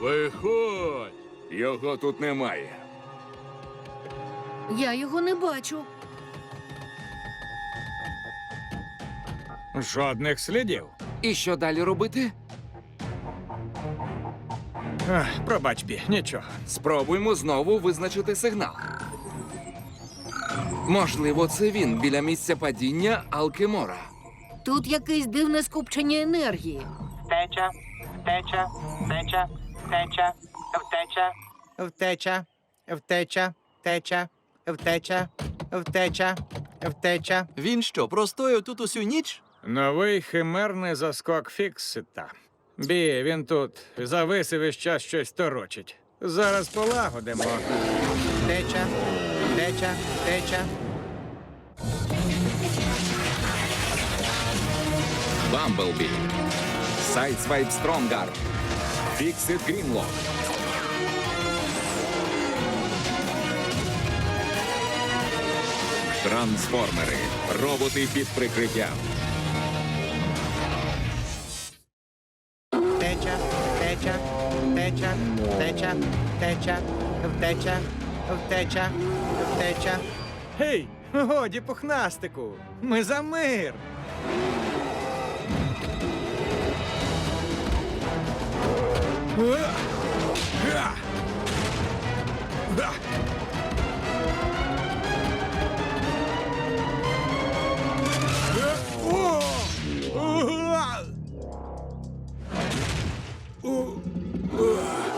Виходь! Його тут немає. Я його не бачу. Жодних слідів. І що далі робити? Ах, пробач, бі, нічого. Спробуймо знову визначити сигнал. Можливо, це він біля місця падіння Алкемора. Тут якесь дивне скупчення енергії. Втеча, втеча, втеча, втеча, втеча, Втеча, втеча, втеча, втеча, втеча, втеча. Він що, простояв тут усю ніч? Новий химерний заскок Фіксита. Бі, він тут зависив і час щось торочить. Зараз полагодимо. Втеча, втеча, втеча. Бамблбі. Сайдсвайп Стронгар. Фіксит Грінлок. Трансформери. Роботи під прикриттям. Втеча, втеча, втеча, втеча, втеча, втеча, втеча, втеча. Гей, годі пухнастику! Ми за мир!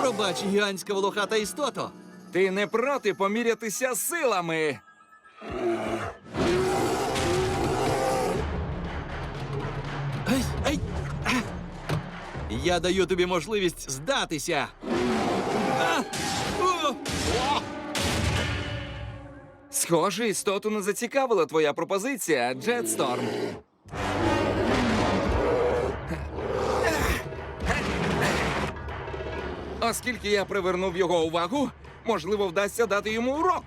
Пробач, гігантська волохата істото. Ти не проти помірятися силами. Я даю тобі можливість здатися. Схоже, істоту не зацікавила твоя пропозиція, Джетсторм. Оскільки я привернув його увагу, можливо, вдасться дати йому урок.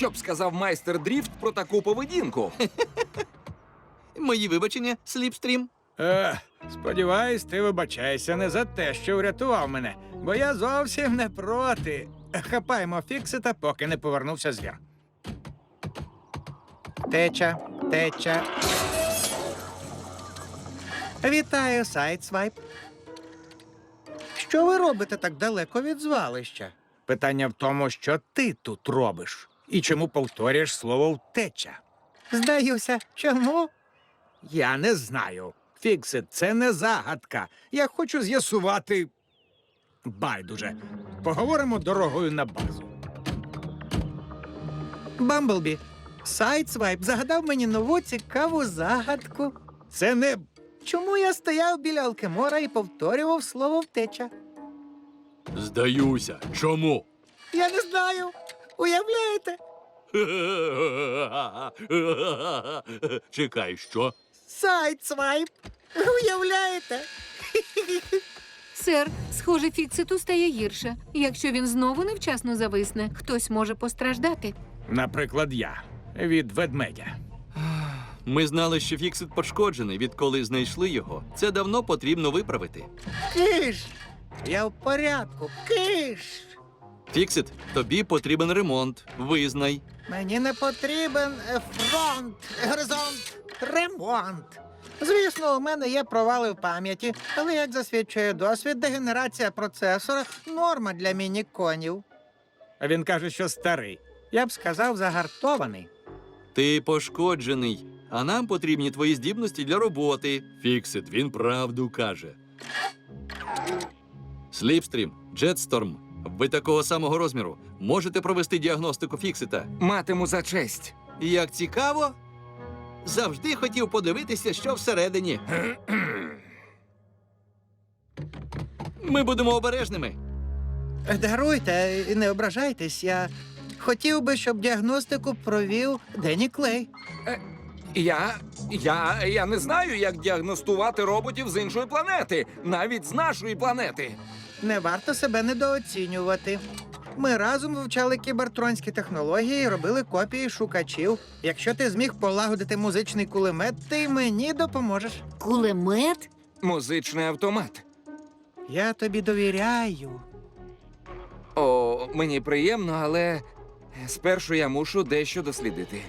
Що б сказав майстер Дріфт про таку поведінку? Мої вибачення, сліпстрім. Е, сподіваюсь, ти вибачайся не за те, що врятував мене, бо я зовсім не проти. Хапаємо Фіксита, поки не повернувся звір. Втеча, втеча. Вітаю, сайдсвайп. Що ви робите так далеко від звалища? Питання в тому, що ти тут робиш, і чому повторюєш слово втеча. Здаюся, чому? Я не знаю. Фіксит, це не загадка. Я хочу з'ясувати. Байдуже. Поговоримо дорогою на базу. Бамблбі, сайдсвайп загадав мені нову цікаву загадку. Це не. Чому я стояв біля Алкемора і повторював слово втеча? Здаюся. Чому? Я не знаю. Уявляєте? Чекай, що? Сайдсвайп. Уявляєте? Сер, схоже, Фікситу стає гірше. Якщо він знову невчасно зависне, хтось може постраждати. Наприклад, я від ведмедя. Ми знали, що Фіксит пошкоджений, відколи знайшли його. Це давно потрібно виправити. Киш! Я в порядку. Киш! Фіксит, тобі потрібен ремонт. Визнай. Мені не потрібен е, фронт, горизонт, ремонт. Звісно, у мене є провали в пам'яті, але як засвідчує досвід, дегенерація процесора норма для мініконів. А він каже, що старий. Я б сказав, загартований. Ти пошкоджений, а нам потрібні твої здібності для роботи. Фіксит, він правду каже. Сліпстрім, Джетсторм, ви такого самого розміру. Можете провести діагностику Фіксита. Матиму за честь. Як цікаво, завжди хотів подивитися, що всередині. Ми будемо обережними. Даруйте, і не ображайтесь. Я хотів би, щоб діагностику провів Дені Клей. Я. Я. Я не знаю, як діагностувати роботів з іншої планети, навіть з нашої планети. Не варто себе недооцінювати. Ми разом вивчали кібертронські технології і робили копії шукачів. Якщо ти зміг полагодити музичний кулемет, ти мені допоможеш. Кулемет? Музичний автомат. Я тобі довіряю. О, мені приємно, але спершу я мушу дещо дослідити.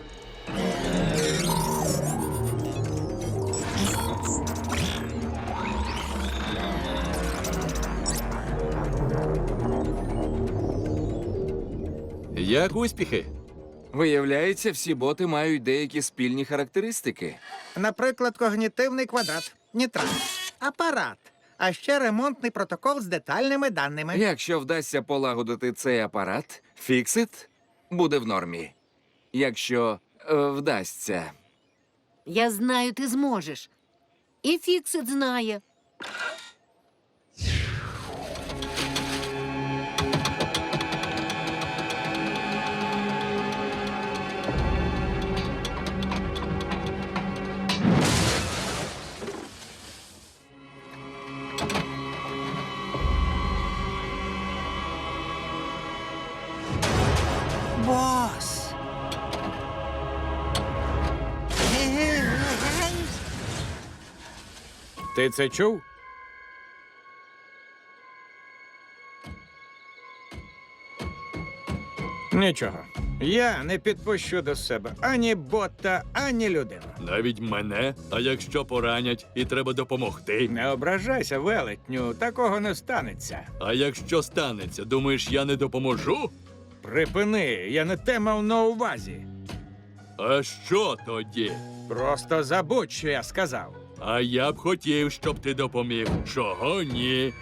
Як успіхи? Виявляється, всі боти мають деякі спільні характеристики. Наприклад, когнітивний квадрат, нітрат, апарат, а ще ремонтний протокол з детальними даними. Якщо вдасться полагодити цей апарат, фіксит буде в нормі. Якщо е, вдасться. Я знаю, ти зможеш. І Фіксит знає. Ти це чув? Нічого. Я не підпущу до себе ані бота, ані людину. Навіть мене, а якщо поранять і треба допомогти. Не ображайся, велетню, такого не станеться. А якщо станеться, думаєш, я не допоможу? Припини, я не те мав на увазі. А що тоді? Просто забудь, що я сказав. А я б хотів, щоб ти допоміг. Чого ні?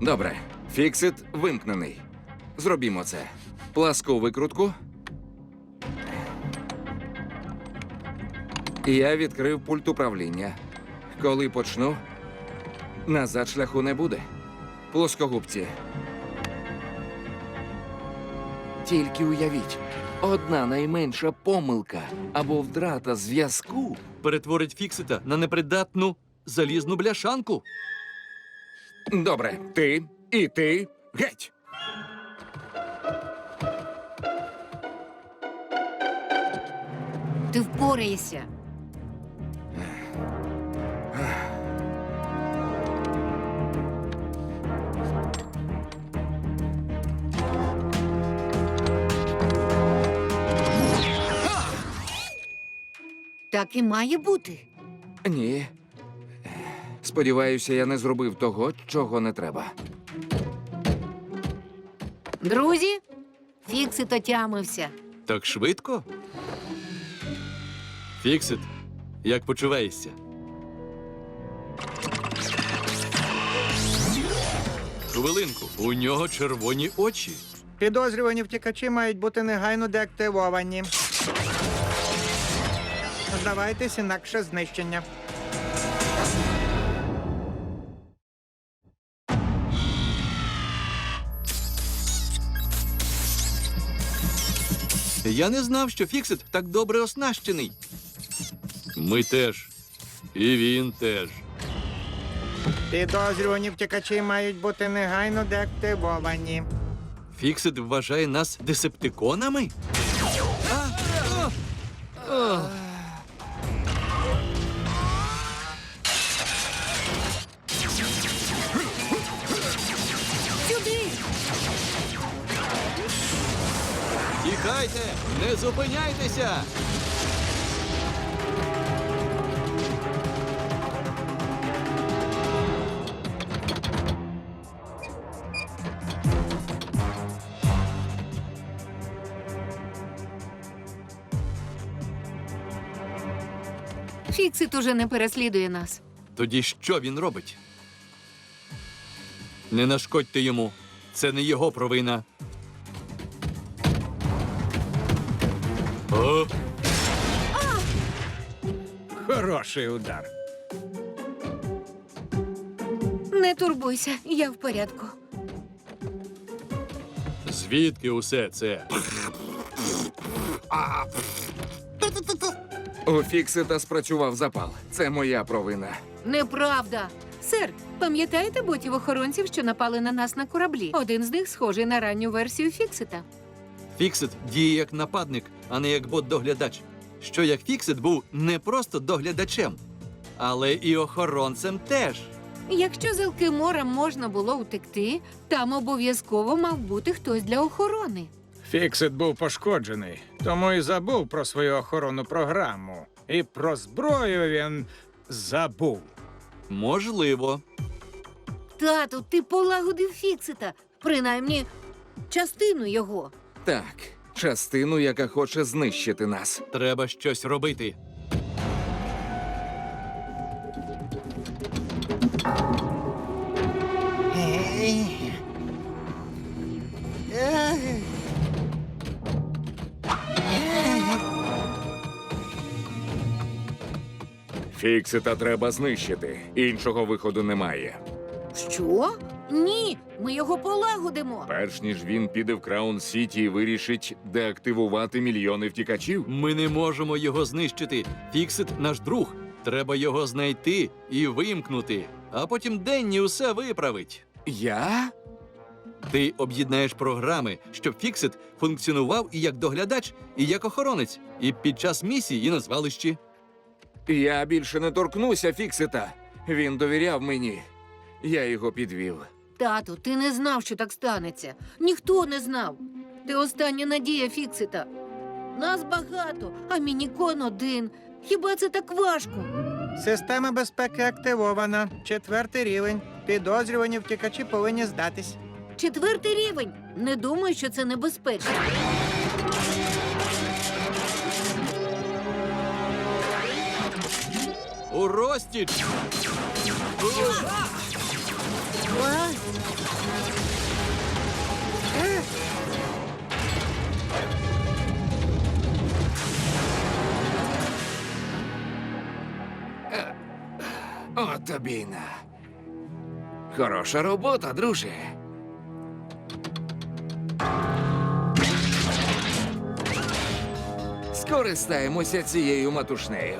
Добре, фіксит вимкнений. Зробімо це. Пласку викрутку. Я відкрив пульт управління. Коли почну, назад шляху не буде. Плоскогубці. Тільки уявіть, одна найменша помилка або втрата зв'язку. Перетворить Фіксита на непридатну залізну бляшанку. Добре, ти і ти геть. Ти впораєшся. Так і має бути. Ні. Сподіваюся, я не зробив того, чого не треба. Друзі, Фіксит отямився. Так швидко? Фіксит, як почуваєшся? Хвилинку, у нього червоні очі. Підозрювані втікачі мають бути негайно деактивовані. Здавайтесь, інакше знищення. Я не знав, що Фіксит так добре оснащений. Ми теж. І він теж. Підозрювані втікачі мають бути негайно деактивовані. Фіксит вважає нас десептиконами? А, а, а. Тікайте! Не зупиняйтеся! Фіксит уже не переслідує нас. Тоді що він робить? Не нашкодьте йому. Це не його провина. О, Хороший удар. Не турбуйся, я в порядку. Звідки усе це? У Фіксита спрацював запал. Це моя провина. Неправда. Сер, пам'ятаєте ботів охоронців, що напали на нас на кораблі? Один з них схожий на ранню версію Фіксита. Фіксит діє як нападник, а не як бот-доглядач. Що як Фіксит був не просто доглядачем, але і охоронцем теж. Якщо з Елкемора можна було утекти, там обов'язково мав бути хтось для охорони. Фіксит був пошкоджений, тому і забув про свою охоронну програму. І про зброю він забув. Можливо. Тату, ти полагодив Фіксита, принаймні частину його. Так, частину, яка хоче знищити нас. Треба щось робити. Фіксита треба знищити. Іншого виходу немає. Що? Ні, ми його полагодимо. Перш ніж він піде в Краун Сіті і вирішить деактивувати мільйони втікачів. Ми не можемо його знищити. Фіксит наш друг. Треба його знайти і вимкнути. А потім Денні усе виправить. Я? Ти об'єднаєш програми, щоб Фіксит функціонував і як доглядач, і як охоронець, і під час місії, і на звалищі. Я більше не торкнуся Фіксита. Він довіряв мені. Я його підвів. Тату, ти не знав, що так станеться. Ніхто не знав. Ти остання надія Фіксита. Нас багато, а мінікон один. Хіба це так важко? Система безпеки активована. Четвертий рівень. Підозрювані втікачі повинні здатись. Четвертий рівень. Не думаю, що це небезпечно. У розтіч! О, тобі на. Хороша робота, друже. Скористаємося цією матушнею.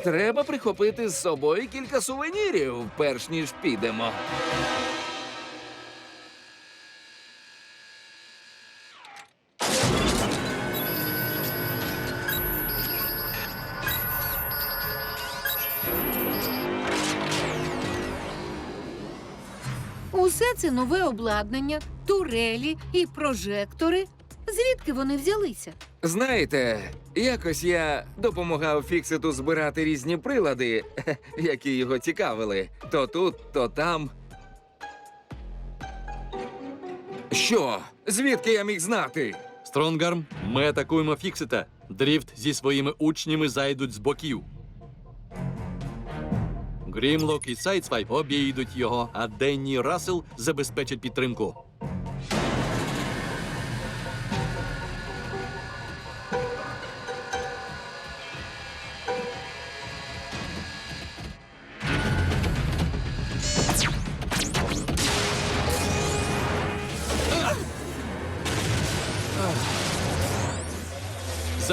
Треба прихопити з собою кілька сувенірів, перш ніж підемо. Усе це нове обладнання, турелі і прожектори. Звідки вони взялися? Знаєте, якось я допомагав Фікситу збирати різні прилади, які його цікавили. То тут, то там. Що? Звідки я міг знати? Стронгарм, ми атакуємо Фіксита. Дріфт зі своїми учнями зайдуть з боків. Грімлок і Сайдсвайп обійдуть його, а Денні Рассел забезпечать підтримку.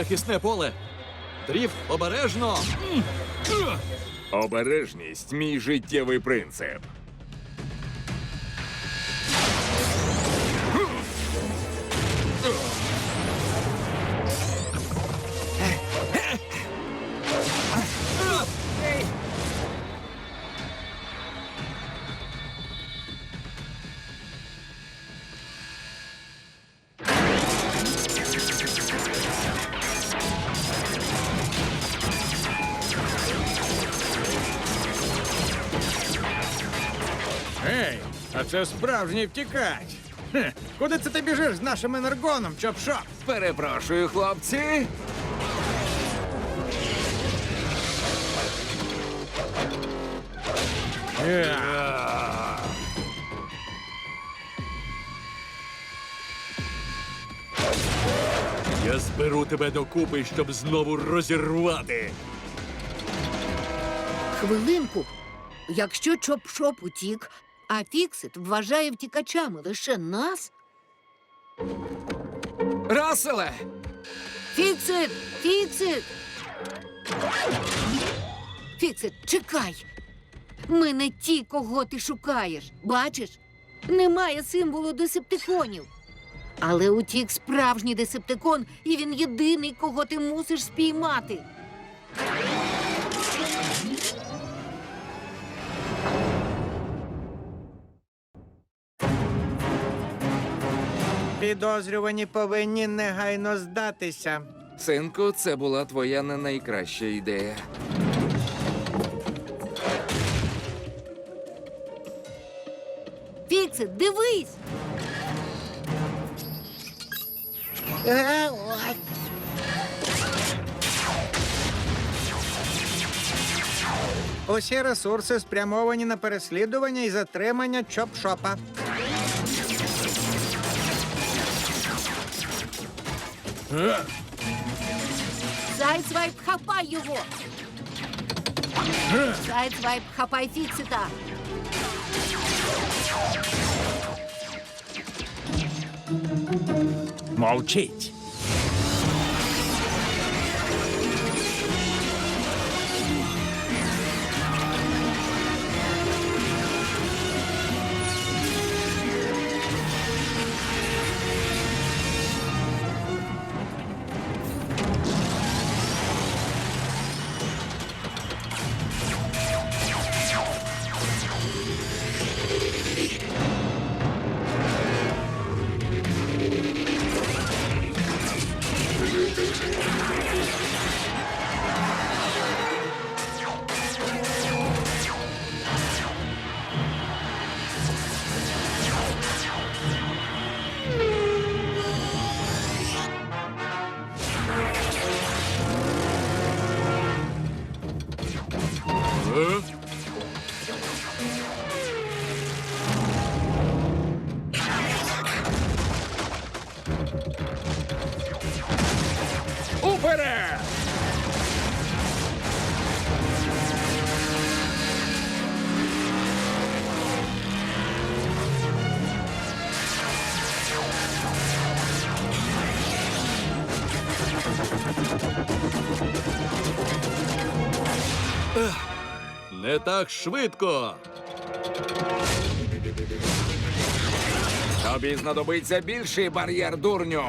Захисне поле. Дріфт обережно. Обережність мій життєвий принцип. Це справжній втікач. Хе, куди це ти біжиш з нашим енергоном, чоп-шоп? Перепрошую, хлопці. Я. Я зберу тебе докупи, щоб знову розірвати. Хвилинку. Якщо Чоп-Шоп утік, а Фіксит вважає втікачами лише нас. Раселе! Фіксит! Фіксит! Фіксит, чекай! Ми не ті, кого ти шукаєш. Бачиш? Немає символу десептиконів. Але утік справжній десептикон, і він єдиний, кого ти мусиш спіймати. Підозрювані повинні негайно здатися. Синку, це була твоя не найкраща ідея. Фіксит, дивись! Е, ой. Усі ресурси спрямовані на переслідування і затримання Чоп-Шопа. Сайдсвайп, хапай його! Сайдсвайп, хапай Фіксита! Мовчіть. Не так швидко. Тобі знадобиться більший бар'єр, дурню.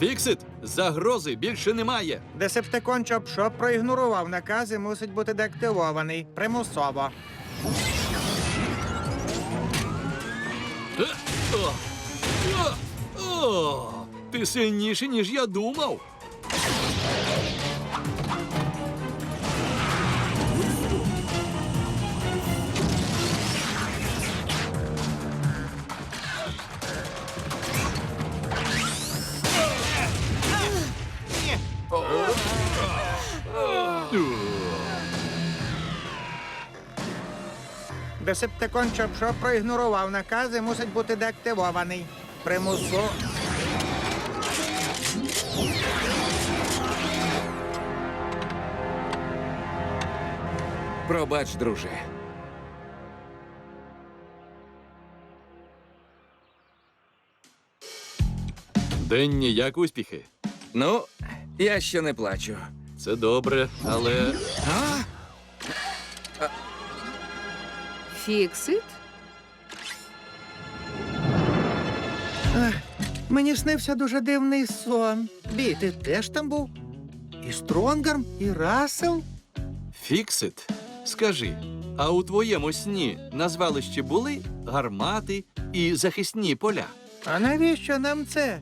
Фіксит, загрози більше немає. Десептикон Чоп-Шоп проігнорував наказ і мусить бути деактивований примусово. Е? О! О! Ти сильніший, ніж я думав. Десептикон Чоп-Шоп проігнорував наказ і мусить бути деактивований примусово. Пробач, друже. Денні, як успіхи? Ну, я ще не плачу. Це добре, але А? Фіксит? Мені снився дуже дивний сон. Бі, ти теж там був? І Стронгарм, і Рассел? Фіксит, скажи, а у твоєму сні на звалищі були гармати і захисні поля? А навіщо нам це?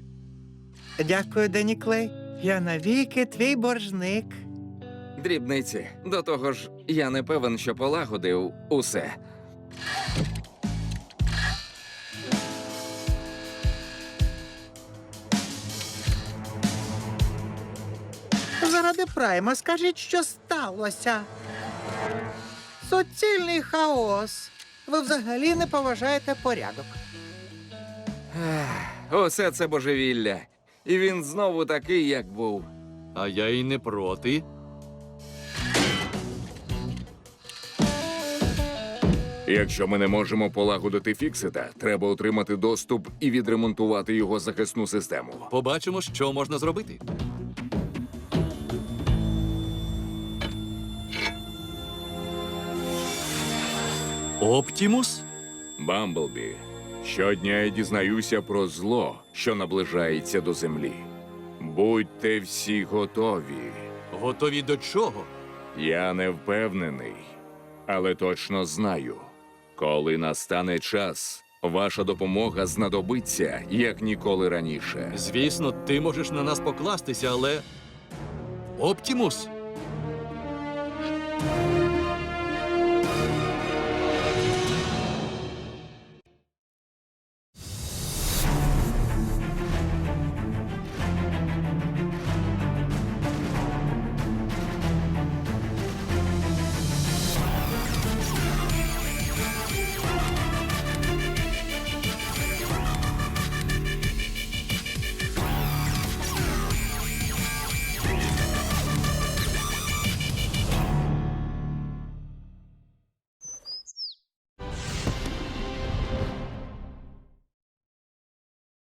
Дякую, Дені Клей. Я навіки твій боржник. Дрібниці. До того ж, я не певен, що полагодив усе. Прайма скажіть, що сталося. Суцільний хаос. Ви взагалі не поважаєте порядок. Усе це божевілля. І він знову такий, як був. А я й не проти. Якщо ми не можемо полагодити фіксита, треба отримати доступ і відремонтувати його захисну систему. Побачимо, що можна зробити. Оптімус? Бамблбі, щодня я дізнаюся про зло, що наближається до землі. Будьте всі готові. Готові до чого? Я не впевнений, але точно знаю. Коли настане час, ваша допомога знадобиться як ніколи раніше. Звісно, ти можеш на нас покластися, але. Оптімус?